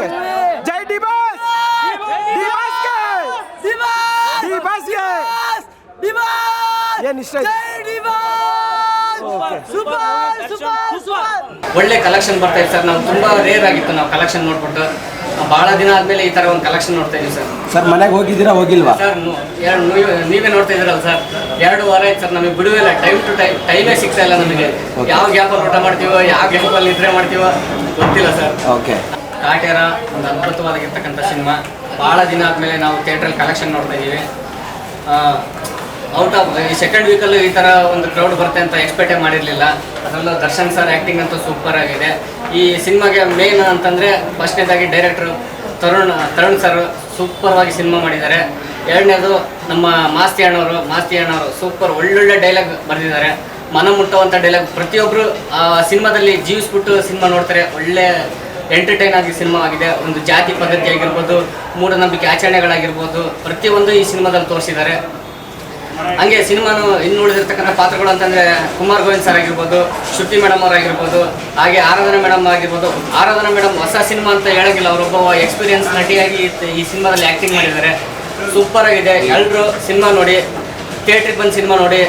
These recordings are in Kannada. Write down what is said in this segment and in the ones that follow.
ಓಕೆ ಜೈ ಡಿ ಬಾಸ್ ಡಿ ಬಾಸ್ಗೆ ಡಿ ಬಾಸ್ಗೆ ಏನು ಇಷ್ಟ ಸೂಪರ್ ಸೂಪರ್ ಒಳ್ಳೆ ಕಲೆಕ್ಷನ್ ಬರ್ತಾ ಇದೆ ಸರ್. ನಾವು ತುಂಬಾ ರೇರ್ ಆಗಿತ್ತು ನಾವು ಕಲೆಕ್ಷನ್ ನೋಡ್ಬಿಟ್ಟು. ಬಹಳ ದಿನ ಆದ್ಮೇಲೆ ಈ ತರ ಒಂದು ಕಲೆಕ್ಷನ್ ನೋಡ್ತಾ ಇದೀವಿ ಸರ್. ಸರ್ ಮನೆಗೆ ಹೋಗಿದ್ದೀರಾ ಹೋಗಿಲ್ವಾ? ಸರ್ ನು- ಎರಡು ನೀವೇ- ನೀವೇ ನೋಡ್ತಾ ಇದ್ದೀರಲ್ಲ ಸರ್. ಎರಡು ವಾರ ಆಯ್ತು ಸರ್ ನಮಗೆ ಬಿಡುವಿಲ್ಲ ಟೈಮ್ ಟು ಟೈಮ್ ಟೈಮೇ ಸಿಗ್ತಾ ಇಲ್ಲ ನಮಗೆ. ಯಾವ ಗ್ಯಾಪಲ್ಲಿ ಊಟ ಮಾಡ್ತೀವೋ ಯಾವ ಗ್ಯಾಪಲ್ಲಿ ನಿದ್ರೆ ಮಾಡ್ತೀವೋ ಗೊತ್ತಿಲ್ಲ ಸರ್. ಓಕೆ ಕಾಟೇರ ಒಂದು ಅದ್ಭುತವಾಗಿರ್ತಕ್ಕಂಥ ಸಿನಿಮಾ. ಭಾಳ ದಿನ ಆದಮೇಲೆ ನಾವು ಥಿಯೇಟ್ರಲ್ಲಿ ಕಲೆಕ್ಷನ್ ನೋಡ್ತಾ ಇದ್ದೀವಿ. ಔಟ್ ಆಫ್, ಈ ಸೆಕೆಂಡ್ ವೀಕಲ್ಲಿ ಈ ಥರ ಒಂದು ಕ್ರೌಡ್ ಬರುತ್ತೆ ಅಂತ ಎಕ್ಸ್ಪೆಕ್ಟೇ ಮಾಡಿರಲಿಲ್ಲ. ಅದರಲ್ಲೂ ದರ್ಶನ್ ಸರ್ ಆ್ಯಕ್ಟಿಂಗ್ ಅಂತೂ ಸೂಪರ್ ಆಗಿದೆ. ಈ ಸಿನಿಮಾಗೆ ಮೇನ್ ಅಂತಂದರೆ ಫಸ್ಟ್ನೇದಾಗಿ ಡೈರೆಕ್ಟ್ರು ತರುಣ್ ತರುಣ್ ಸರ್ ಸೂಪರ್ವಾಗಿ ಸಿನಿಮಾ ಮಾಡಿದ್ದಾರೆ. ಎರಡನೇದು ನಮ್ಮ ಮಾಸ್ತಿ ಅಣ್ಣವರು ಮಾಸ್ತಿ ಅಣ್ಣವರು ಸೂಪರ್ ಒಳ್ಳೊಳ್ಳೆ ಡೈಲಾಗ್ ಬರೆದಿದ್ದಾರೆ. ಮನ ಮುಟ್ಟುವಂಥ ಡೈಲಾಗ್ ಪ್ರತಿಯೊಬ್ಬರು ಸಿನಿಮಾದಲ್ಲಿ ಜೀವಿಸ್ಬಿಟ್ಟು ಸಿನಿಮಾ ನೋಡ್ತಾರೆ. ಒಳ್ಳೆ ಎಂಟರ್ಟೈನ್ ಆಗಿ ಸಿನಿಮಾ ಆಗಿದೆ. ಒಂದು ಜಾತಿ ಪದ್ಧತಿ ಆಗಿರ್ಬೋದು, ಮೂಢನಂಬಿಕೆ ಆಚರಣೆಗಳಾಗಿರ್ಬೋದು, ಪ್ರತಿಯೊಂದು ಈ ಸಿನಿಮಾದಲ್ಲಿ ತೋರಿಸಿದ್ದಾರೆ. ಹಂಗೆ ಸಿನಿಮಾನು ಇನ್ನು ಉಳಿದಿರ್ತಕ್ಕಂಥ ಪಾತ್ರಗಳು ಅಂತಂದರೆ ಕುಮಾರ್ ಗೋವಿಂದ್ ಸರ್ ಆಗಿರ್ಬೋದು ಶ್ರುತಿ ಮೇಡಮ್ ಅವರಾಗಿರ್ಬೋದು, ಹಾಗೆ ಆರಾಧನಾ ಮೇಡಮ್ ಆಗಿರ್ಬೋದು. ಆರಾಧನಾ ಮೇಡಮ್ ಹೊಸ ಸಿನಿಮಾ ಅಂತ ಹೇಳೋಂಗಿಲ್ಲ ಅವರೊಬ್ಬ ಎಕ್ಸ್ಪೀರಿಯನ್ಸ್ ನಟಿಯಾಗಿ ಈ ಸಿನಿಮಾದಲ್ಲಿ ಆ್ಯಕ್ಟಿಂಗ್ ಮಾಡಿದ್ದಾರೆ. ಸೂಪರ್ ಆಗಿದೆ. ಎಲ್ಲರೂ ಸಿನಿಮಾ ನೋಡಿ ಥಿಯೇಟ್ರಿಗೆ ಬಂದು ಸಿನಿಮಾ ನೋಡಿ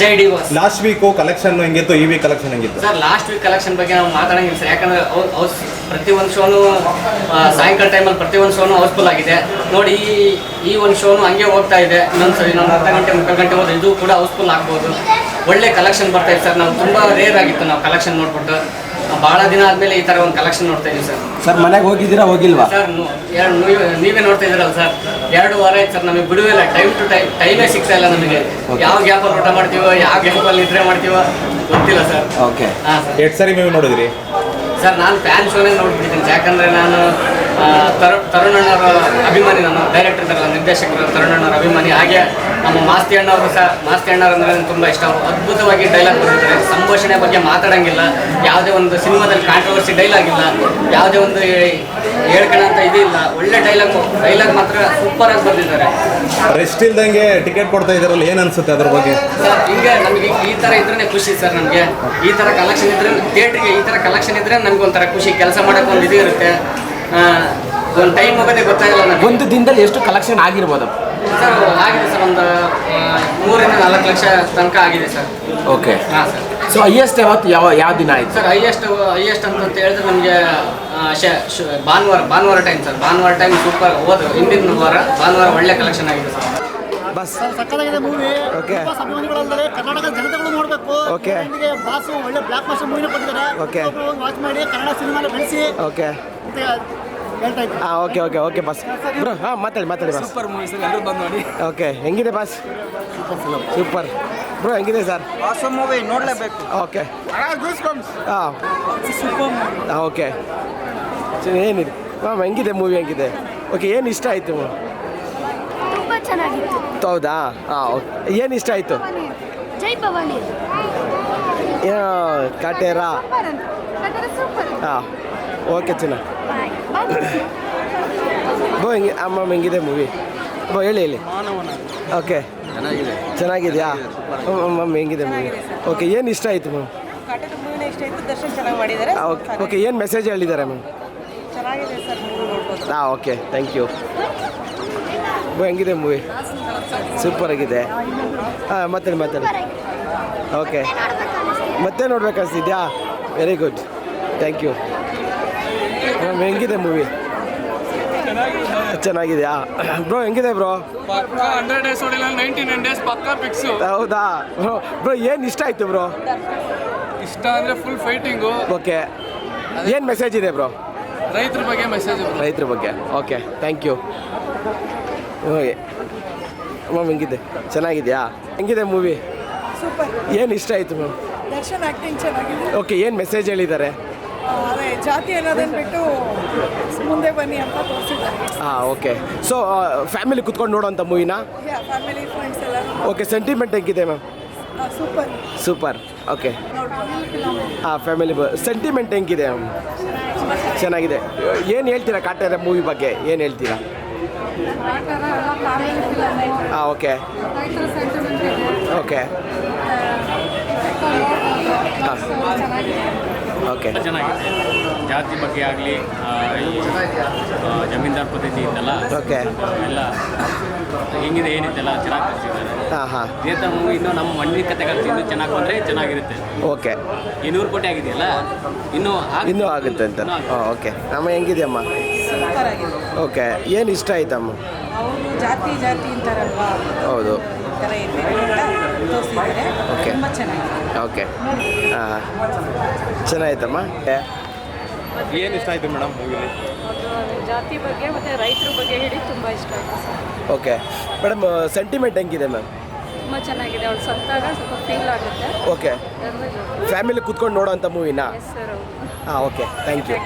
ಜೈ ಡಿ ಲಾಸ್ಟ್ ವೀಕು ಕಲೆಕ್ಷನ್ ಹೆಂಗಿತ್ತು ಈ ವೀಕ್ ಕಲೆಕ್ಷನ್ ಹೆಂಗಿತ್ತು? ಸರ್ ಲಾಸ್ಟ್ ವೀಕ್ ಕಲೆಕ್ಷನ್ ಬಗ್ಗೆ ನಾವು ಮಾತಾಡಂಗಿಲ್ಲ ಸರ್. ಯಾಕಂದ್ರೆ ಪ್ರತಿ ಪ್ರತಿಯೊಂದು ಶೋನು ಸಾಯಂಕಾಲ ಟೈಮಲ್ಲಿ ಪ್ರತಿಯೊಂದು ಶೋನು ಹೌಸ್ಫುಲ್ ಆಗಿದೆ. ನೋಡಿ ಈ ಈ ಒಂದು ಶೋನು ಹಂಗೆ ಹೋಗ್ತಾ ಇದೆ. ಇನ್ನೊಂದು ಸರಿ ಇನ್ನೊಂದು ಅರ್ಧ ಗಂಟೆ ಮುಕ್ಕಾಲು ಗಂಟೆ ಹೋದ್ರೆ ಇದು ಕೂಡ ಹೌಸ್ಫುಲ್ ಆಗ್ಬೋದು. ಒಳ್ಳೆ ಕಲೆಕ್ಷನ್ ಬರ್ತಾ ಇದೆ ಸರ್. ನಾವು ತುಂಬ ರೇರ್ ಆಗಿತ್ತು ನಾವು ಕಲೆಕ್ಷನ್ ನೋಡ್ಬಿಟ್ಟು. ಭಾಳ ದಿನ ಆದಮೇಲೆ ಈ ತರ ಒಂದು ಕಲೆಕ್ಷನ್ ನೋಡ್ತಾ ಇದೀವಿ ಸರ್. ಸರ್ ಮನೆಗೆ ಹೋಗಿದ್ದೀರಾ ಹೋಗಿಲ್ವಾ? ಸರ್ ನು- ಎರಡು ನೀವೇ- ನೀವೇ ನೋಡ್ತಾ ಇದ್ದೀರಲ್ಲ ಸರ್. ಎರಡು ವಾರ ಆಯ್ತು ಸರ್ ನಮಗೆ ಬಿಡುವಿಲ್ಲ ಟೈಮ್ ಟು ಟೈಮ್ ಟೈಮೇ ಸಿಗ್ತಾ ಇಲ್ಲ ನಮಗೆ. ಯಾವ ಗ್ಯಾಪಲ್ಲಿ ಊಟ ಮಾಡ್ತೀವೋ ಯಾವ ಗ್ಯಾಪಲ್ಲಿ ನಿದ್ರೆ ಮಾಡ್ತೀವೋ ಗೊತ್ತಿಲ್ಲ ಸರ್. ಓಕೆ ಹಾಂ ಸರ್. ಎಷ್ಟು ಸರಿ ನೀವು ನೋಡಿದ್ರಿ? ಸರ್ ನಾನು ಫ್ಯಾನ್ ಶೋನೇ ನೋಡ್ಬಿಟ್ಟಿದ್ದೀನಿ. ಯಾಕಂದರೆ ನಾನು ತರು ತರುಣಣ್ಣರ ಅಭಿಮಾನಿ ನಾನು ಡೈರೆಕ್ಟರ್ ಇದ್ದಾರಲ್ಲ ನಿರ್ದೇಶಕರು ತರುಣಣ್ಣರ ಅಭಿಮಾನಿ. ಹಾಗೆ ನಮ್ಮ ಮಾಸ್ತಿ ಅಣ್ಣವ್ರು ಸಹ ಮಾಸ್ತಿ ಅಣ್ಣವ್ರು ಅಂದರೆ ನನಗೆ ತುಂಬ ಇಷ್ಟ. ಅದ್ಭುತವಾಗಿ ಡೈಲಾಗ್ ಬರೆದಿದ್ದಾರೆ. ಸಂಭಾಷಣೆ ಬಗ್ಗೆ ಮಾತಾಡಂಗಿಲ್ಲ. ಯಾವುದೇ ಒಂದು ಸಿನಿಮಾದಲ್ಲಿ ಕಾಂಟ್ರವರ್ಸಿ ಡೈಲಾಗ್ ಇಲ್ಲ ಯಾವುದೇ ಒಂದು ಹೇಳ್ಕೊಳ್ಳೋಂಥ ಇದಿಲ್ಲ ಒಳ್ಳೆ ಡೈಲಾಗ್ ಡೈಲಾಗ್ ಮಾತ್ರ ಸೂಪರ್ ಆಗಿ ಬರೆದಿದ್ದಾರೆ. ರೆಸ್ಟ್ ಇಲ್ದಂಗೆ ಟಿಕೆಟ್ ಕೊಡ್ತಾ ಇದಾರಲ್ಲ ಏನು ಅನ್ಸುತ್ತೆ ಅದ್ರ ಬಗ್ಗೆ? ಸರ್ ಹಿಂಗೆ ನಮಗೆ ಈ ಥರ ಇದ್ರೇ ಖುಷಿ ಸರ್ ನಮಗೆ. ಈ ಥರ ಕಲೆಕ್ಷನ್ ಇದ್ರೆ ಥಿಯೇಟ್ರಿಗೆ ಈ ಥರ ಕಲೆಕ್ಷನ್ ಇದ್ರೆ ನಮ್ಗೆ ಒಂಥರ ಖುಷಿ. ಕೆಲಸ ಮಾಡೋಕೆ ಒಂದು ಇದು ಇರುತ್ತೆ. ಒಂದು ಟೈಮ್ ಹೋಗೋದೇ ಗೊತ್ತಾಗಲ್ಲ ನಮಗೆ. ಒಂದು ದಿನದಲ್ಲಿ ಎಷ್ಟು ಕಲೆಕ್ಷನ್ ಆಗಿರ್ಬೋದು? ಸರ್ ಆಗಿದೆ ಸರ್ ಒಂದು ಮೂರರಿಂದ ನಾಲ್ಕು ಲಕ್ಷ ತನಕ ಆಗಿದೆ ಸರ್. ಓಕೆ ಹಾಂ ಸರ್. ಸೊ ಹೈಯೆಸ್ಟ್ ಯಾವತ್ತು ಯಾವ ಯಾವ ದಿನ ಆಯ್ತು? ಸರ್ ಹೈಯೆಸ್ಟ್ ಹೈಯೆಸ್ಟ್ ಅಂತ ಹೇಳಿದ್ರೆ ನಮಗೆ ಭಾನುವಾರ ಭಾನುವಾರ ಟೈಮ್ ಸರ್. ಭಾನುವಾರ ಟೈಮ್ ಸೂಪರ್ ಹೋದ್ರು ಹಿಂದಿನ ವಾರ ಭಾನುವಾರ ಒಳ್ಳೆ ಕಲೆಕ್ಷನ್ ಆಗಿದೆ ಸರ್. ಬಸ್. ಸಕ್ಕತ್ತಾಗಿದೆ ಮೂವಿ ಓಕೆ ತುಂಬಾ ಅಭಿಮಾನಿಗಳಲ್ಲದೆ ಕರ್ನಾಟಕ ಜನತೆಗಳು ನೋಡಬೇಕು. Okay. ಬಾಸು ಒಳ್ಳೆ ಬ್ಲಾಕ್ ಮಾಸ್ಟರ್ ಮೂವಿನ ಕೊಟ್ಟಿದ್ದಾರೆ. Okay. ವಾಚ್ ಮಾಡಿ ಕನ್ನಡ ಸಿನಿಮಾನ ಬೆಳೆಸಿ. ಓಕೆ ಹಾಂ okay okay okay boss bro ಹಾಂ ಮಾತಾಡಿ ಮಾತಾಡಿ ಬಸ್ ಸೂಪರ್ ಮೂವಿ ಸರ್ ಎಲ್ಲರೂ ಬಂದು ನೋಡಿ. ಓಕೆ ಹೆಂಗಿದೆ ಬಸ್ ಸೂಪರ್ ಬ್ರೋ ಹೆಂಗಿದೆ ಸರ್? ಮೂವಿ ನೋಡಲೇಬೇಕು. ಓಕೆ ಹಾಂ. ಹಾಂ ಓಕೆ ಏನಿದೆ? ಮ್ಯಾಮ್ ಹೆಂಗಿದೆ ಮೂವಿ ಹೆಂಗಿದೆ? ಓಕೆ ಏನು ಇಷ್ಟ ಆಯಿತು? ಹೌದಾ? ಹಾಂ ಓಕೆ ಏನು ಇಷ್ಟ ಆಯಿತು? ಜೈ ಭವಾನಿ. ಕಾಟೇರಾ? ಹಾಂ. ಓಕೆ ಚೆನ್ನಾಗಿ ಬೋ ಹಿಂಗೆ ಅಮ್ಮ ಹೆಂಗಿದೆ ಮೂವಿ ಬೋ ಹೇಳಿ ಹೇಳಿ. ಓಕೆ ಚೆನ್ನಾಗಿದೆ ಚೆನ್ನಾಗಿದೆಯಾ ಮ್ಯಾಮ್ ಹೆಂಗಿದೆ ಮೂವಿ ಓಕೆ ಏನು ಇಷ್ಟ ಆಯಿತು ಮ್ಯಾಮ್ ಓಕೆ ಓಕೆ ಏನು ಮೆಸೇಜ್ ಹೇಳಿದ್ದಾರೆ ಮ್ಯಾಮ್ ಹಾಂ ಓಕೆ ಥ್ಯಾಂಕ್ ಯು ಬೋ ಹೆಂಗಿದೆ ಮೂವಿ ಸೂಪರ್ ಆಗಿದೆ. ಹಾಂ ಮಾತಾಡಿ ಮಾತಾಡಿ. ಓಕೆ ಮತ್ತೆ ನೋಡ್ಬೇಕು ಅನಿಸ್ತಿದ್ಯಾ? ವೆರಿ ಗುಡ್ ಥ್ಯಾಂಕ್ ಯು ಹೆಂಗಿದೆ ಮೂವಿ ಚೆನ್ನಾಗಿದೆಯಾ ಬ್ರೋ ಹೆಂಗಿದೆ ಬ್ರೋ ಹಂಡ್ರೆಡ್ ಡೇಸ್ ಹೊಡಿಲ್ಲ ನೈಂಟಿ ನೈನ್ ಡೇಸ್ ಪಕ್ಕ ಫಿಕ್ಸು ಹೌದಾ? ಬ್ರೋ ಬ್ರೋ ಏನು ಇಷ್ಟ ಆಯಿತು ಬ್ರೋ ಇಷ್ಟ ಅಂದರೆ ಫುಲ್ ಫೈಟಿಂಗು ಓಕೆ ಏನು ಮೆಸೇಜ್ ಇದೆ ಬ್ರೋ ರೈತರ ಬಗ್ಗೆ ಮೆಸೇಜ್ ರೈತರ ಬಗ್ಗೆ. Okay thank you okay ma'am ಹೆಂಗಿದೆ? ಚೆನ್ನಾಗಿದೆಯಾ? ಹೆಂಗಿದೆ ಮೂವಿ ಸೂಪರ್ ಏನು ಇಷ್ಟ ಆಯಿತು ಮ್ಯಾಮ್ ದರ್ಶನ್ ಆಕ್ಟಿಂಗ್ ಚೆನ್ನಾಗಿದೆ. ಓಕೆ ಏನು ಮೆಸೇಜ್ ಹೇಳಿದ್ದಾರೆ? ಅದೇ ಜಾತಿ ಅನ್ನೋದನ್ನು ಬಿಟ್ಟು ಮುಂದೆ ಬನ್ನಿ ಅಂತ ತೋರಿಸಿದ್ದಾರೆ ಹಾಂ ಓಕೆ ಸೊ ಫ್ಯಾಮಿಲಿ ಕುತ್ಕೊಂಡು ನೋಡೋಂಥ ಮೂವಿನ ಫ್ಯಾಮಿಲಿ ಫ್ರೆಂಡ್ಸ್ ಎಲ್ಲ ಓಕೆ ಸೆಂಟಿಮೆಂಟ್ ಹೆಂಗಿದೆ ಮ್ಯಾಮ್ ಸೂಪರ್ ಸೂಪರ್ ಓಕೆ ಹಾಂ ಫ್ಯಾಮಿಲಿ ಸೆಂಟಿಮೆಂಟ್ ಹೆಂಗಿದೆ ಮ್ಯಾಮ್ ಚೆನ್ನಾಗಿದೆ ಏನು ಹೇಳ್ತೀರಾ ಕಾಟೇರ ಮೂವಿ ಬಗ್ಗೆ ಏನು ಹೇಳ್ತೀರಾ ಹಾಂ ಓಕೆ ಓಕೆ ಹಾಂ ಓಕೆ. ಚೆನ್ನಾಗಿದೆ ಜಾತಿ ಬಗ್ಗೆ ಆಗಲಿ ಆ, ಜಮೀನ್ದಾರ್ ಪದ್ಧತಿ ಇತ್ತಲ್ಲ ಓಕೆ. ಎಲ್ಲ ಹೆಂಗಿದೆ ಏನಿದೆಲ್ಲ ಚೆನ್ನಾಗಿ ಕಲಿಸಿದ್ದಾರೆ ಹಾಂ ಹಾಂ. ಇದೇ ಥರ ಮೂವಿ ಇನ್ನೂ ನಮ್ಮ ಮಣ್ಣಿನ ಕಥೆಗಳು ಇನ್ನೂ ಚೆನ್ನಾಗಿ ಬಂದರೆ ಚೆನ್ನಾಗಿರುತ್ತೆ. ಓಕೆ. ಇನ್ನೂರು ಕೋಟಿ ಆಗಿದೆಯಲ್ಲ? ಇನ್ನೂ ಇನ್ನೂ ಆಗುತ್ತೆ ಅಂತ. ಓಕೆ. ಅಮ್ಮ ಹೆಂಗಿದೆಯಮ್ಮ ಸೂಪರ್ ಆಗಿದೆ ಓಕೆ. ಏನು ಇಷ್ಟ ಆಯ್ತಮ್ಮ ಜಾತಿ ಜಾತಿ ಅಂತಾರಲ್ವಾ? ಹೌದು. ಈ ಓಕೆ. ಹಾಂ ಚೆನ್ನಾಯ್ತಮ್ಮ ಏ, ಏನು ಇಷ್ಟ ಆಯಿತು ಮೇಡಮ್ ಮೂವಿಲಿ? ಜಾತಿ ಬಗ್ಗೆ ಮತ್ತು ರೈತರ ಬಗ್ಗೆ ಹೇಳಿ ತುಂಬ ಇಷ್ಟ ಆಯಿತು ಸರ್. ಓಕೆ. ಮೇಡಮ್ ಸೆಂಟಿಮೆಂಟ್ ಹೆಂಗಿದೆ ಮ್ಯಾಮ್? ತುಂಬ ಚೆನ್ನಾಗಿದೆ. ಅವ್ಳು ಸತ್ತಾಗ ಸ್ವಲ್ಪ ಫೀಲ್ ಆಗುತ್ತೆ. ಓಕೆ. ಫ್ಯಾಮಿಲಿ ಕೂತ್ಕೊಂಡು ನೋಡೋ ಅಂಥ ಮೂವಿನಾ ಸರ್ ಹಾಂ ಓಕೆ. Thank you